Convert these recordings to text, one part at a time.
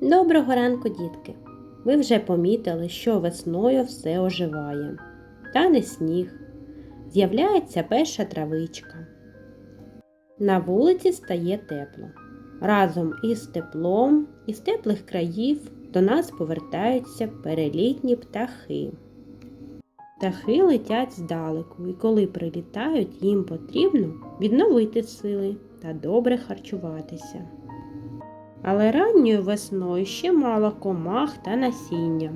Доброго ранку, дітки! Ви вже помітили, що весною все оживає. Тане сніг, з'являється перша травичка. На вулиці стає тепло. Разом із теплом, із теплих країв до нас повертаються перелітні птахи. Птахи летять здалеку, і коли прилітають, їм потрібно відновити сили та добре харчуватися. Але ранньою весною ще мало комах та насіння.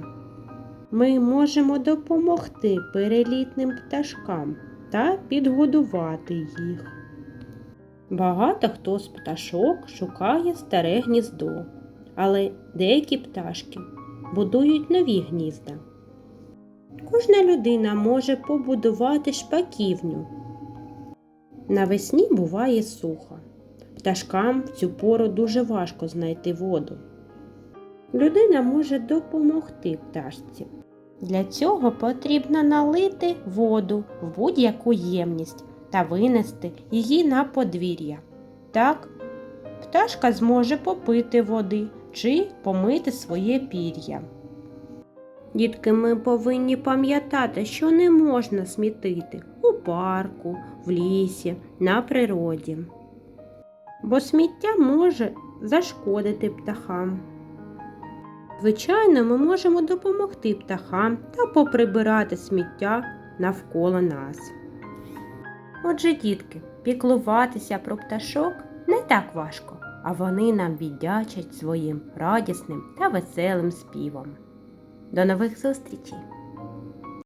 Ми можемо допомогти перелітним пташкам та підгодувати їх. Багато хто з пташок шукає старе гніздо, але деякі пташки будують нові гнізда. Кожна людина може побудувати шпаківню. Навесні буває сухо. Пташкам в цю пору дуже важко знайти воду. Людина може допомогти пташці. Для цього потрібно налити воду в будь-яку ємність та винести її на подвір'я. Так, пташка зможе попити води чи помити своє пір'я. Дітки, ми повинні пам'ятати, що не можна смітити у парку, в лісі, на природі бо сміття може зашкодити птахам. Звичайно, ми можемо допомогти птахам та поприбирати сміття навколо нас. Отже, дітки, піклуватися про пташок не так важко, а вони нам віддячать своїм радісним та веселим співом. До нових зустрічей!